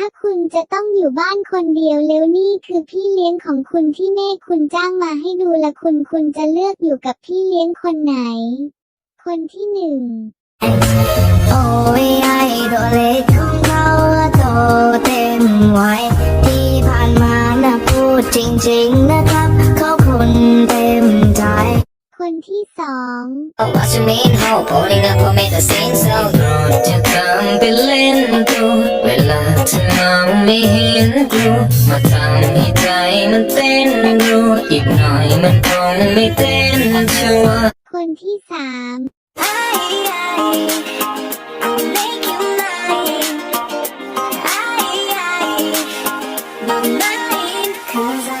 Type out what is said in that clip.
ถ้าคุณจะต้องอยู่บ้านคนเดียวแล้วนี่คือพี่เลี้ยงของคุณที่แม่คุณจ้างมาให้ดูละคุณคุณจะเลือกอยู่กับพี่เลี้ยงคนไหน คนที่หนึ่งโอ้ยไอ้ตัวเลของเขาโตเต็มวัยที่ผ่านมานะพูดจริง ๆ นะครับเขาคนเต็มใจ คนที่สอง Oh, what you mean? How pulling up will make the scene so จะท เธอมองไม่เห็นกูมาทำให้ใจมันเต้นดูอีกหน่อยมันคงไม่เต้นชัวร์คนที่สาม I'll